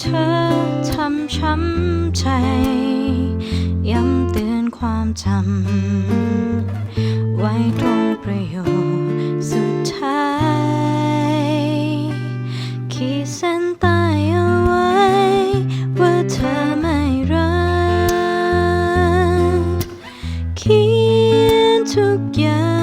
เธอทำช้ำใจ ย้ำเตือนความจำไว้ตรงประโยชน์สุดท้าย ขีดเส้นตายเอาไว้ ว่าเธอไม่รักเขียนทุกอย่าง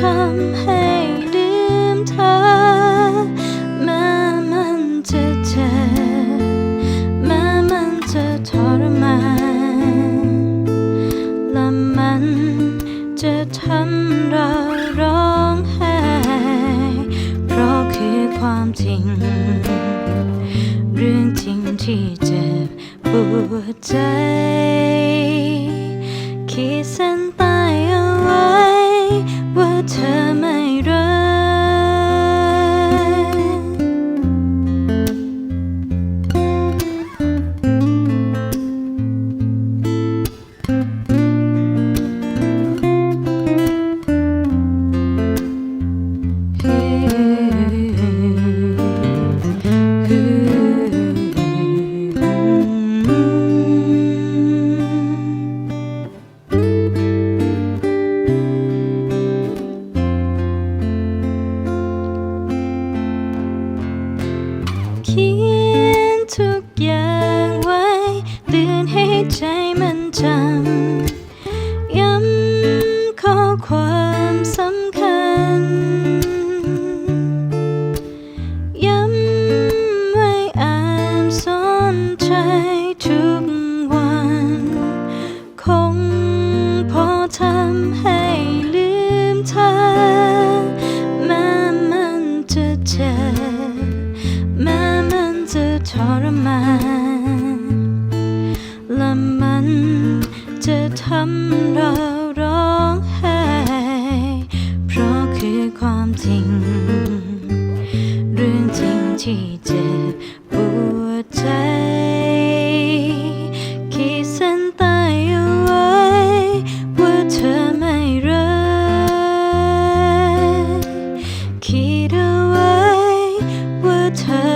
ทำให้ลืมเธอแม้มันจะเจ็บแม้มันจะทรมานและมันจะทำเราร้องไห้เพราะคือความจริง เรื่องจริงที่เจ็บปวดใจ ขีดเส้นใต้ ขียนทุกอย่างไว้เตือนให้ใจมันจำ ย้ำข้อความสำคัญ ย้ำไว้อ่านสอนใจทุกวัน คงพอทำให้ ทรมานและมันจะทำเราร้องไห้เพราะคือความจริง เรื่องจริงที่เจ็บปวดใจขีดเส้นตายเอาไว้ ว่าเธอไม่รักขีดเอาไว้ว่าเธอ